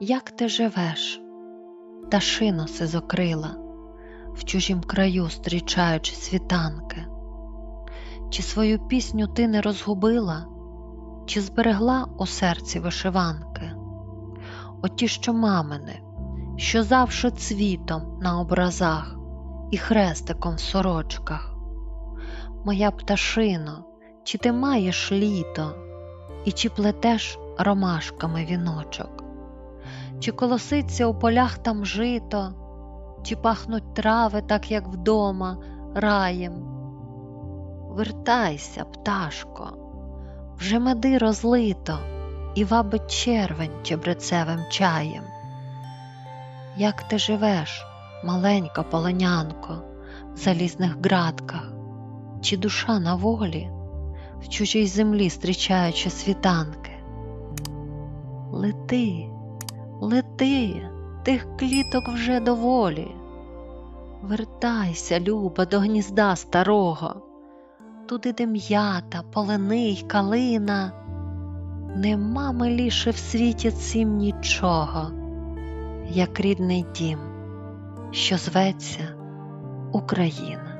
Як ти живеш, пташино сизокрила, в чужім краю зустрічаючи світанки? Чи свою пісню ти не розгубила, чи зберегла у серці вишиванки? Оті, що мамини, що завше цвітом на образах і хрестиком в сорочках. Моя пташино, чи ти маєш літо, і чи плетеш ромашками віночок? Чи колоситься у полях там жито, чи пахнуть трави, так як вдома, раєм? Вертайся, пташко, вже меди розлито і вабить червень чебрецевим чаєм. Як ти живеш, маленька полонянко, в залізних ґратках, чи душа на волі, в чужій землі зустрічаючи світанки? Лети, лети, тих кліток вже доволі. Вертайся, люба, до гнізда старого, туди, де м'ята, полини й калина. Нема миліше в світі цим нічого, як рідний дім, що зветься Україна.